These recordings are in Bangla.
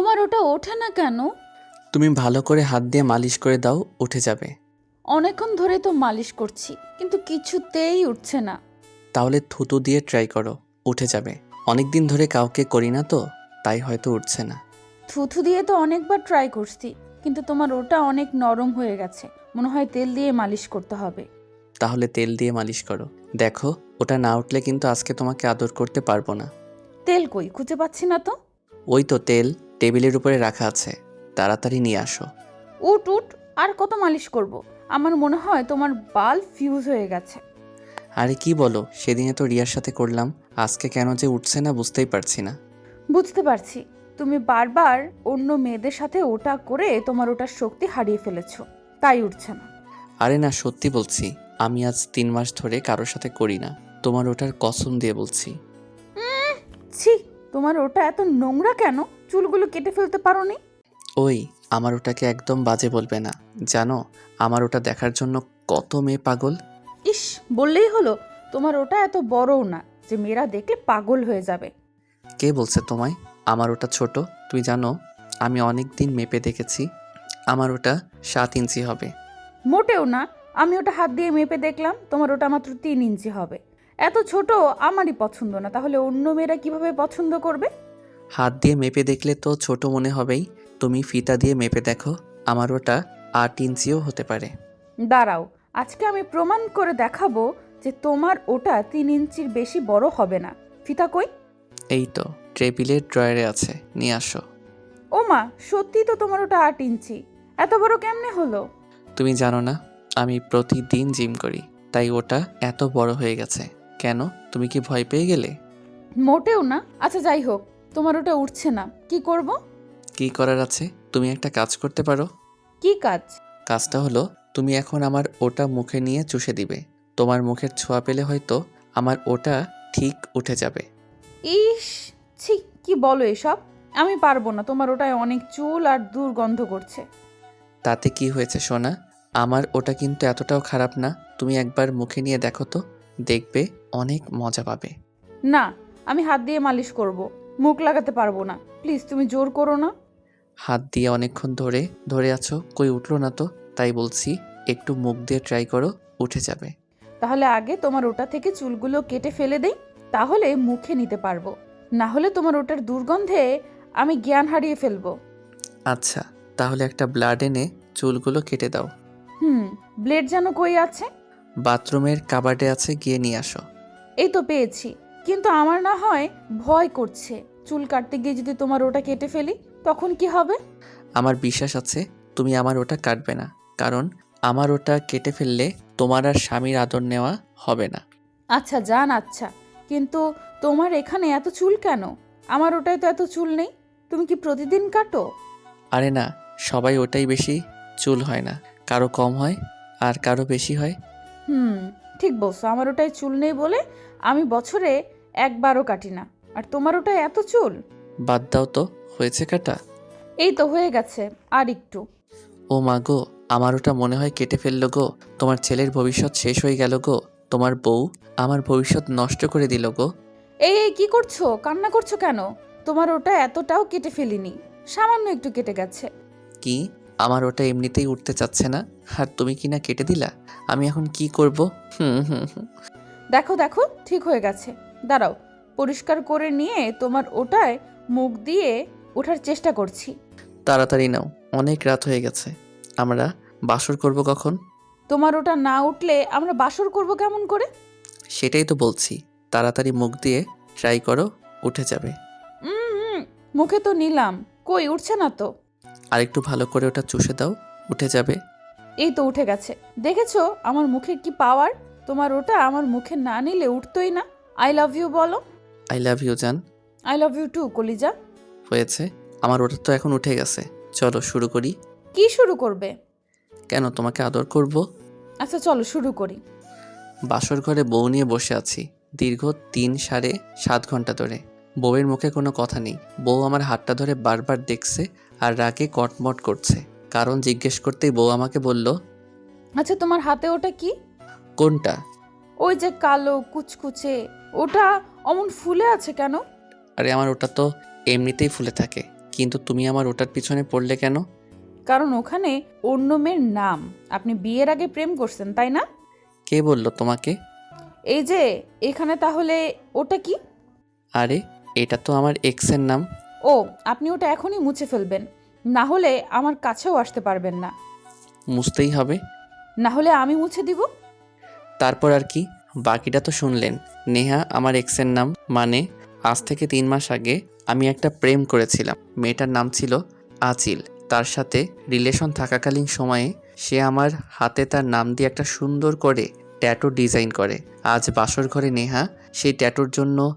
তোমার ওটা ওঠে না কেন? তুমি ভালো করে হাত দিয়ে মালিশ করে দাও উঠে যাবে। অনেকক্ষণ ধরে তো মালিশ করছি কিন্তু কিছুতেই উঠছে না। তাহলে থুতু দিয়ে ট্রাই করো উঠে যাবে। অনেক দিন ধরে কাউকে করি না তো তাই হয়তো উঠছে না। থুথু দিয়ে তো অনেকবার ট্রাই করছি কিন্তু তোমার ওটা অনেক নরম হয়ে গেছে মনে হয় তেল দিয়ে মালিশ করতে হবে। তাহলে তেল দিয়ে মালিশ করো। দেখো ওটা না উঠলে কিন্তু আজকে তোমাকে আদর করতে পারব না। তেল কই? খুঁজে পাচ্ছি না তো। ওই তো তেল। টেবিলের উপরে রাখা আছে। তাড়াতাড়ি নিয়ে আসো। উট উট আর কত মালিশ করব। আমার মনে হয় তোমার বাল ফিউজ হয়ে গেছে। আরে কি বলো সেদিনে তো রিয়ার সাথে করলাম আজকে কেন যে উঠছে না বুঝতেই পারছি না। বুঝতে পারছি। তুমি বারবার অন্য মেয়েদের সাথে ওটা করে তোমার ওটার শক্তি হারিয়ে ফেলেছো। তাই উঠছে না। আরে না সত্যি বলছি আমি আজ তিন মাস ধরে কারোর সাথে করি না। তোমার ওটার কসম দিয়ে বলছি। ছি! তোমার ওটা এত নোংরা কেন? চুলগুলো কেটে ফেলতে পারো পারোনি? ওই আমার ওটাকে একদম বাজে বলবে না। জানো আমার ওটা দেখার জন্য কত মেয়ে পাগল? ইস বললেই হলো তোমার ওটা এত বড়ও না যে মেয়েরা দেখলে পাগল হয়ে যাবে। কে বলছে তোমায়? আমার ওটা ছোট তুই জানো আমি অনেক দিন মেপে দেখেছি আমার ওটা সাত ইঞ্চি হবে। মোটেও না আমি ওটা হাত দিয়ে মেপে দেখলাম তোমার ওটা মাত্র তিন ইঞ্চি হবে। এত ছোট আমারই পছন্দ না। তাহলে অন্য মেয়েরা কীভাবে পছন্দ করবে? হাত দিয়ে মেপে দেখলে তো ছোট মনে হবেই। তুমি ফিতা দিয়ে মেপে দেখো আমার ওটা আট ইঞ্চিও হতে পারে। দাঁড়াও আজকে আমি প্রমাণ করে দেখাবো যে তোমার ওটা তিন ইঞ্চির বেশি বড় হবে না। ফিতা কই? এই তো টেবিলের ড্রয়ারে আছে নিয়ে আসো। ও মা সত্যি তো তোমার ওটা আট ইঞ্চি। এত বড় কেমনে হলো? তুমি জানো না আমি প্রতিদিন জিম করি তাই ওটা এত বড় হয়ে গেছে। কেন? তুমি কি ভয় পেয়ে গেলে? মোটেও না। আচ্ছা যাই হোক তোমার ওটা উঠছে না। কি করব? কি করার আছে? তুমি একটা কাজ করতে পারো। কি কাজ? কাজটা হলো তুমি এখন আমার ওটা মুখে নিয়ে চুষে দিবে। তোমার মুখের ছোঁয়া পেলে হয়তো আমার ওটা ঠিক উঠে যাবে। ইস ছি কি বলো এসব? আমি পারব না তোমার ওটায় অনেক চুল আর দুর্গন্ধ করছে। তাতে কি হয়েছে সোনা? আমার ওটা কিন্তু এতটাও খারাপ না। তুমি একবার মুখে নিয়ে দেখো তো। দেখবে অনেক মজা পাবে। না আমি হাত দিয়ে মালিশ করব। মুখ লাগাতে পারব না। প্লিজ তুমি জোর করো না। হাত দিয়ে অনেকক্ষণ ধরে ধরে আছো কই উঠল না তো? তাই বলছি একটু মুখ দিয়ে ট্রাই করো উঠে যাবে। তাহলে আগে তোমার ওটা থেকে চুলগুলো কেটে ফেলে দেই তাহলে মুখে নিতে পারব। না হলে তোমার ওটার দুর্গন্ধে আমি জ্ঞান হারিয়ে ফেলব। আচ্ছা তাহলে একটা ব্লাড এনে চুলগুলো কেটে দাও। হুম ব্লেড যেন কই আছে? বাথরুমের কাবার্ডে আছে গিয়ে নিয়ে আসো। এই তো পেয়েছি। কিন্তু আমার না হয় ভয় করছে। চুল কাটতে গিয়ে যদি তোমার ওটা কেটে ফেলি তখন কি হবে? আমার বিশ্বাস আছে তুমি আমার ওটা কাটবে না। কারণ আমার ওটা কেটে ফেললে তোমার আর স্বামীর আদর নেওয়া হবে না। আচ্ছা জান আচ্ছা। কিন্তু তোমার এখানে এত চুল কেন? আমার ওটায় তো এত চুল নেই। তুমি কি প্রতিদিন কাটো? আরে না সবাই ওটাই বেশি চুল হয় না। কারও কম হয় আর কারও বেশি হয়। হুম ঠিক বলছো আমার ওটায় চুল নেই বলে আমি বছরে একবারও কাটি না। আর তোমার ওটায় এত চুল? বাদ দাও তো হয়েছে কাটা? এই তো হয়ে গেছে আর একটু। ও মা গো আমার ওটা মনে হয় কেটে ফেলল গো। তোমার ছেলের ভবিষ্যৎ শেষ হয়ে গেল গো। তোমার বউ আমার ভবিষ্যৎ নষ্ট করে দিল গো। এই এই কি করছ? কান্না করছ কেন? তোমার ওটা এতটাও কেটে ফেলিনি। সামান্য একটু কেটে গেছে। কি? আমার ওটা এমনিতেই উঠতে চাচ্ছে না? আর তুমি কি না কেটে দিলা? আমি এখন কি করব? হুম হুম হুম। দেখো দেখো ঠিক হয়ে গেছে। দাঁড়াও পরিষ্কার করে নিয়ে তোমার ওটায় মুখ দিয়ে ওঠার চেষ্টা করছি। তাড়াতাড়ি নাও অনেক রাত হয়ে গেছে। আমরা বাসর করব কখন? তোমার ওটা না উঠলে আমরা বাসর করব কেমন করে? সেটাই তো বলছি তাড়াতাড়ি মুখ দিয়ে ট্রাই করো উঠে যাবে। উম, মুখে তো নিলাম। কই উঠছে না তো? আর একটু ভালো করে ওটা চুষে দাও উঠে যাবে। এই তো উঠে গেছে। দেখেছ আমার মুখের কি পাওয়ার তোমার ওটা আমার মুখে না নিলে উঠতোই না। আই লাভ ইউ বলো। আই লাভ ইউ জান। আই লাভ ইউ টু কলিজা। হয়েছে। আমার ওটা তো এখন উঠে গেছে। চলো শুরু করি। কি শুরু করবে? কেন তোমাকে আদর করব? আচ্ছা চলো শুরু করি। বাসর ঘরে বউ নিয়ে বসে আছি। দীর্ঘ তিন সাড়ে সাত ঘণ্টা ধরে। বউয়ের মুখে কোনো কথা নেই। বউ আমার হাতটা ধরে বারবার দেখছে আর রাগে কটমট করছে। কারণ জিজ্ঞেস করতেই বউ আমাকে বলল আচ্ছা তোমার হাতে ওটা কি? কোনটা? ওই যে কালো কুচকুচে ওটা অমন ফুলে আছে কেন? আরে আমার ওটা তো এমনিতেই ফুলে থাকে কিন্তু তুমি আমার ওটার পিছনে পড়লে কেন? কারণ ওখানে অন্য মেয়ের নাম আপনি বিয়ের আগে প্রেম করছেন তাই না? কে বলল তোমাকে? এই যে এখানে তাহলে ওটা কি? আরে এটা তো আমার এক্সের নাম। ও আপনি ওটা এখনই মুছে ফেলবেন। না হলে আমার কাছেও আসতে পারবেন না। মুছতেই হবে। না হলে আমি মুছে দিব। তারপর আর কি বাকিটা তো শুনলেন। নেহা আমার এক্সের নাম মানে আজ থেকে তিন মাস আগে আমি একটা প্রেম করেছিলাম। মেয়েটার নাম ছিল আচিল। তার সাথে রিলেশন থাকাকালীন সময়ে সে আমার হাতে তার নাম দিয়ে একটা সুন্দর করে ট্যাটু ডিজাইন করে। আজ বাসর ঘরে নেহা সেই ট্যাটুর জন্য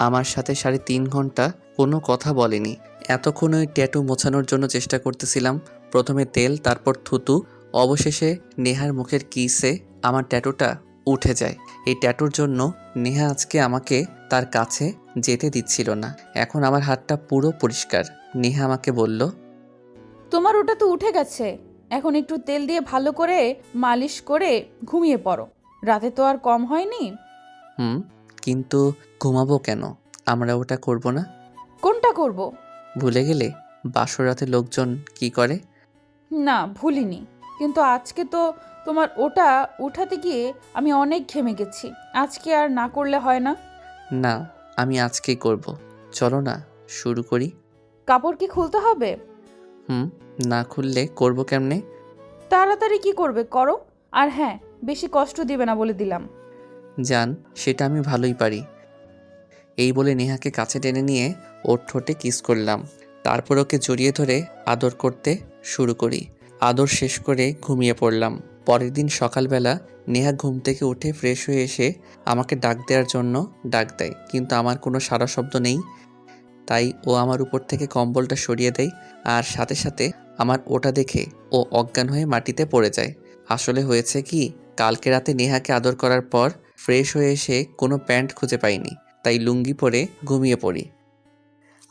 আমার সাথে সাড়ে তিন ঘণ্টা কোনো কথা বলেনি। এতক্ষণ ওই ট্যাটু মোছানোর জন্য চেষ্টা করতেছিলাম। প্রথমে তেল তারপর থুতু। অবশেষে নেহার মুখের কিসে আমার ট্যাটুটা উঠে যায়। এই ট্যাটুর জন্য নেহা আজকে আমাকে তার কাছে যেতে দিচ্ছিল না। এখন আমার হাতটা পুরো পরিষ্কার। নেহা আমাকে বলল তোমার ওটা তো উঠে গেছে। এখন একটু তেল দিয়ে ভালো করে মালিশ করে ঘুমিয়ে পড়ো। রাতে তো আর কম হয়নি? হুম। কিন্তু ঘুমাবো কেন? আমরা ওটা করব না? কোনটা করব? ভুলে গেলে বাসরাতে লোকজন কি করে? না ভুলিনি। কিন্তু আজকে তো তোমার ওটা উঠাতে গিয়ে আমি অনেক ঘেমে গেছি। আজকে আর না করলে হয় না? না আমি আজকেই করব। চলো না শুরু করি। কাপড় কি খুলতে হবে? হুম না খুললে করব কেমনে? তাড়াতাড়ি কি করবে করো? আর হ্যাঁ বেশি কষ্ট দিবে না বলে দিলাম। জান সেটা আমি ভালোই পারি। এই বলে নেহাকে কাছে টেনে নিয়ে ওর ঠোঁটে কিস করলাম। তারপর ওকে জড়িয়ে ধরে আদর করতে শুরু করি। আদর শেষ করে ঘুমিয়ে পড়লাম। পরের দিন সকালবেলা নেহা ঘুম থেকে উঠে ফ্রেশ হয়ে এসে আমাকে ডাক দেওয়ার জন্য ডাক দেয়। কিন্তু আমার কোনো সারা শব্দ নেই। তাই ও আমার উপর থেকে কম্বলটা সরিয়ে দেয় আর সাথে সাথে আমার ওটা দেখে ও অজ্ঞান হয়ে মাটিতে পড়ে যায়। আসলে হয়েছে কি, কালকে রাতে নেহাকে আদর করার পর ফ্রেশ হয়ে এসে কোনো প্যান্ট খুঁজে পাইনি, তাই লুঙ্গি পরে ঘুমিয়ে পড়ি।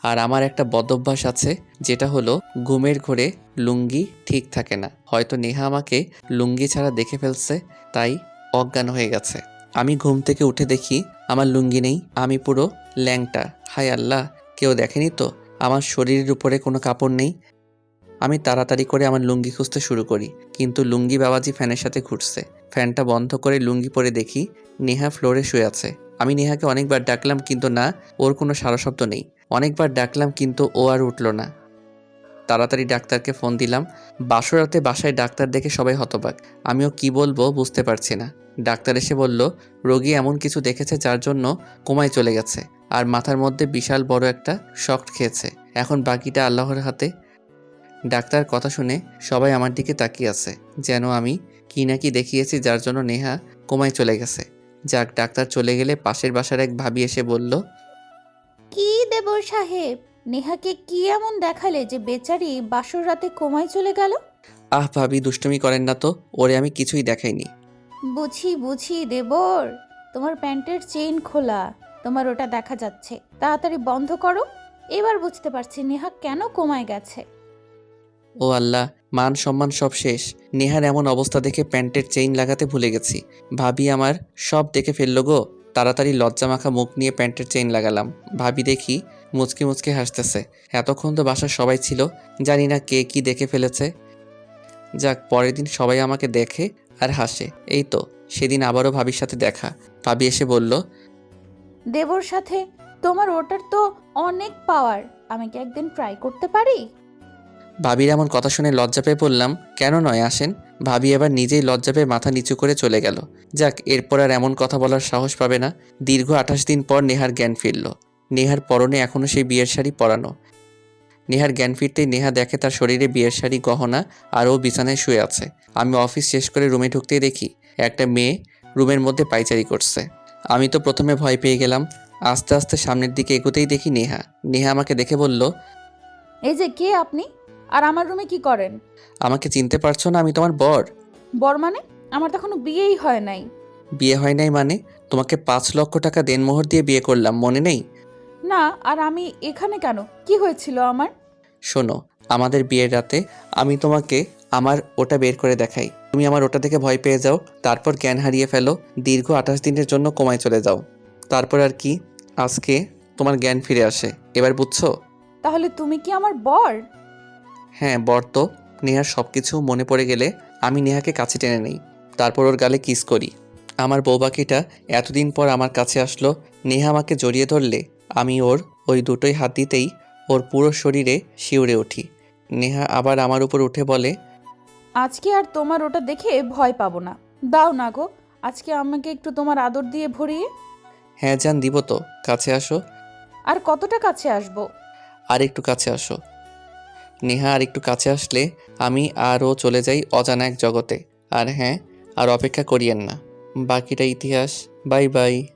আর আমার একটা বদভ্যাস আছে, যেটা হলো ঘুমের ঘরে লুঙ্গি ঠিক থাকে না। হয়তো নেহা আমাকে লুঙ্গি ছাড়া দেখে ফেলছে, তাই অজ্ঞান হয়ে গেছে। আমি ঘুম থেকে উঠে দেখি আমার লুঙ্গি নেই, আমি পুরো ল্যাংটা। হায় আল্লাহ, কেউ দেখেনি তো? আমার শরীরের উপরে কোনো কাপড় নেই। আমি তাড়াতাড়ি করে আমার লুঙ্গি খুঁজতে শুরু করি, কিন্তু লুঙ্গি বাবাজি ফ্যানের সাথে ঘুরছে। ফ্যানটা বন্ধ করে লুঙ্গি পরে দেখি নেহা ফ্লোরে শুয়ে আছে। আমি নেহাকে অনেকবার ডাকলাম, কিন্তু না, ওর কোনো সারা শব্দ নেই। অনেকবার ডাকলাম, কিন্তু ও আর উঠল না। তাড়াতাড়ি ডাক্তারকে ফোন দিলাম। বাসরাতে বাসায় ডাক্তার দেখে সবাই হতবাক। আমিও কি বলব বুঝতে পারছি না। ডাক্তার এসে বলল, রোগী এমন কিছু দেখেছে যার জন্য কোমায় চলে গেছে, আর মাথার মধ্যে বিশাল বড় একটা শক খেয়েছে। এখন বাকিটা আল্লাহর হাতে? ডাক্তার কথা শুনে সবাই আমার দিকে তাকিয়ে আছে, যেন আমি কি না কি দেখিয়েছি যার জন্য নেহা কোমায় চলে গেছে। যাক ডাক্তার চলে গেলে পাশের বাসার এক ভাবি এসে বলল কি দেব সাহেব? নেহাকে কি এমন দেখালে যে বেচারি বাসর রাতে কোমায় চলে গেল? আহ ভাবি দুষ্টুমি করেন না তো ওরে আমি কিছুই দেখাইনি। বুঝি বুঝি দেবর তোমার প্যান্টের চেইন খোলা তোমার ওটা দেখা যাচ্ছে। তাড়াতাড়ি বন্ধ করো। এবার বুঝতে পারছি নেহা কেন কমায় গেছে। ও আল্লাহ, মান সম্মান সব শেষ। নেহার এমন অবস্থা দেখে প্যান্টের চেইন লাগাতে ভুলে গেছি। ভাবি আমার, সব দেখে ফেলল গো। তাড়াতাড়ি লজ্জা মাখা মুখ নিয়ে প্যান্টের চেইন লাগালাম। ভাবি দেখি, মুচকি মুচকি হাসতেছে। এতক্ষণ তো বাসার সবাই ছিল, জানি না কে কি দেখে ফেলেছে। যাক, পরের দিন সবাই আমাকে দেখে আর হাসে। এই তো, সেদিন আবারও ভাবির সাথে দেখা। ভাবি এসে বলল, দেবর সাথে তোমার ওটার তো অনেক পাওয়ার আমি কি একদিন ট্রাই করতে পারি? ভাবির এমন কথা শুনে লজ্জা পেয়ে বললাম, কেন নয় আসেন? ভাবি এবার নিজেই লজ্জা পেয়ে মাথা নিচু করে চলে গেল। যাক, এরপর আর এমন কথা বলার সাহস পাবে না। দীর্ঘ আঠাশ দিন পর নেহার জ্ঞান ফিরল। নেহার পরনে এখনও সেই বিয়ের শাড়ি পরানো। নেহার জ্ঞান ফিরতেই নেহা দেখে তার শরীরে বিয়ের শাড়ি, গহনা আর ও বিছানায় শুয়ে আছে। আমি অফিস শেষ করে রুমে ঢুকতেই দেখি একটা মেয়ে রুমের মধ্যে পাইচারি করছে। আমি তো প্রথমে ভয় পেয়ে গেলাম। আস্তে আস্তে সামনের দিকে এগোতেই দেখি নেহা। নেহা আমাকে দেখে বলল, এই যে কে আপনি? আর আমার রুমে কি করেন? আমাকে চিনতে পারছ না আমি তোমার বর। বর মানে? আমার তো এখনও বিয়েই হয় নাই। বিয়ে হয় নাই মানে? তোমাকে পাঁচ লক্ষ টাকা দেনমোহর দিয়ে বিয়ে করলাম মনে নেই? না আর আমি এখানে কেন? কি হয়েছিল আমার? শোনো আমাদের বিয়ের রাতে আমি তোমাকে আমার ওটা বের করে দেখাই। তুমি আমার ওটা থেকে ভয় পেয়ে যাও তারপর জ্ঞান হারিয়ে ফেলো দীর্ঘ আঠাশ দিনের জন্য কমায় চলে যাও। তারপর আর কি? আজকে তোমার জ্ঞান ফিরে আসে। এবার বুঝছ? তাহলে তুমি কি আমার বর? হ্যাঁ বর তো। নেহার সব কিছু মনে পড়ে গেলে আমি নেহাকে কাছে টেনে নেই। তারপর ওর গালে কিস করি। আমার বউ পাখিটা এতদিন পর আমার কাছে আসলো নেহা আমাকে জড়িয়ে ধরলে আমি ওর ওই দুটোই হাত দিতেই ওর পুরো শরীরে শিউরে উঠি। নেহা আবার আমার উপর উঠে বলে আজকে আর তোমার ওটা দেখে ভয় পাবো না। দাও না গো আজকে আমাকে একটু তোমার আদর দিয়ে ভরিয়ে। হ্যাঁ জান দিব তো। কাছে আসো। আর কতটা কাছে আসব? আর একটু কাছে আসো। নেহা আর একটু কাছে আসলে আমি আরও চলে যাই অজানা এক জগতে। আর হ্যাঁ আর অপেক্ষা করিয়েন না। বাকিটা ইতিহাস। Bye bye.